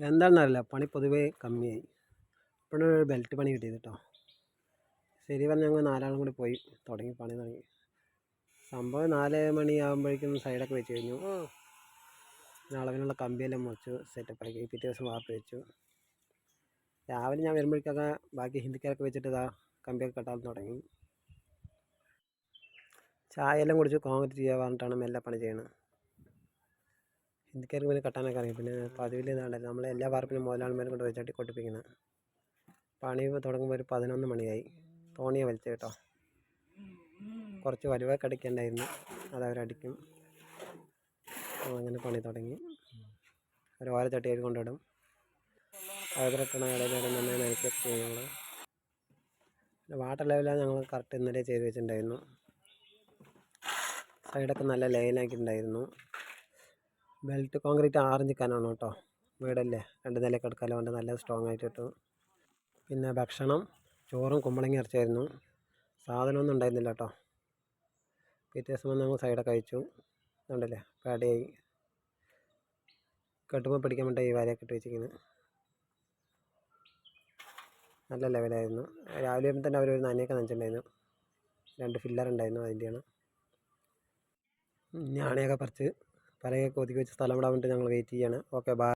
എന്താണെന്നറിയില്ല. പണി പൊതുവേ കമ്മിയായി. ഇപ്പോഴാണ് ഒരു ബെൽറ്റ് പണി കിട്ടിയത് കേട്ടോ ശരി പറഞ്ഞാൽ ഞങ്ങൾ നാലാളും കൂടി പോയി. തുടങ്ങി പണി തുടങ്ങി. സംഭവം നാല് മണിയാകുമ്പോഴേക്കും സൈഡൊക്കെ വെച്ച് കഴിഞ്ഞു. അളവിനുള്ള കമ്പിയെല്ലാം മുറിച്ചു. സെറ്റപ്പ് ആക്കി പിറ്റേ ദിവസം വാർപ്പ് വെച്ചു. രാവിലെ ഞാൻ വരുമ്പോഴേക്കൊക്കെ ബാക്കി ഹിന്ദിക്കാരൊക്കെ വെച്ചിട്ട് ഇതാ കമ്പിയൊക്കെ കെട്ടാൻ തുടങ്ങി. ചായ എല്ലാം കുടിച്ച് കോൺക്രീറ്റ് ചെയ്യാൻ പറഞ്ഞിട്ടാണ് മെല്ലെ പണി ചെയ്യണത്. ഹിന്ദിക്കാർക്ക് പിന്നെ കെട്ടാനൊക്കെ അറിയാം പിന്നെ പതിവിൽ ഇതാണ്ടല്ലോ നമ്മൾ എല്ലാ വാർപ്പിലും മുതലാളിമാരും കൊണ്ട് വെച്ചാട്ടി കൊട്ടിപ്പിക്കുന്നത് പണി തുടങ്ങുമ്പോൾ ഒരു പതിനൊന്ന് മണിയായി. തോണിയെ വലിച്ചു കേട്ടോ. കുറച്ച് വലുവൊക്കെ അടിക്കണ്ടായിരുന്നു. അതവരടിക്കും അങ്ങനെ പണി തുടങ്ങി. ഒരു ഓര ചട്ടിയിൽ കൊണ്ടിടും. അതിലിട്ടണ ഇടയിലിടെ നന്നായി നനയ്ക്കൊക്കെ ചെയ്യുന്നത് പിന്നെ വാട്ടർ ലെവലാണ് ഞങ്ങൾ കറക്റ്റ് ഇന്നലെ ചെയ്ത് വെച്ചിട്ടുണ്ടായിരുന്നു. സൈഡൊക്കെ നല്ല ലൈനാക്കിയിട്ടുണ്ടായിരുന്നു ബെൽറ്റ് കോൺക്രീറ്റ് ആറഞ്ച് കനാണ് കേട്ടോ. വീടല്ലേ? രണ്ട് നിലയൊക്കെ എടുക്കാമല്ലോ കൊണ്ട് നല്ല സ്ട്രോങ് ആയിട്ട് കിട്ടും. പിന്നെ ഭക്ഷണം. ചോറും കുമ്പളങ്ങി ഇറച്ചായിരുന്നു സാധനമൊന്നും ഉണ്ടായിരുന്നില്ല കേട്ടോ. പിറ്റേ ദിവസം വന്ന് ഞങ്ങൾ സൈഡൊക്കെ കഴിച്ചു ഉണ്ടല്ലേ പേടയായി കെട്ടുമ്പോൾ പിടിക്കാൻ വേണ്ടി ഈ വരയൊക്കെ ഇട്ട് വെച്ചിരിക്കുന്നത് നല്ല ലെവലായിരുന്നു രാവിലെ വരുമ്പോൾ തന്നെ അവരൊരു നനയൊക്കെ നനച്ചിട്ടുണ്ടായിരുന്നു. രണ്ട് ഫില്ലർ ഉണ്ടായിരുന്നു അതിന്റെയാണ്. ഞാണയൊക്കെ പറിച്ച് പലകയൊക്കെ ഒതുക്കി വെച്ച് സ്ഥലം ഇടാൻ വേണ്ടി ഞങ്ങൾ വെയിറ്റ് ചെയ്യാണ്. Okay bye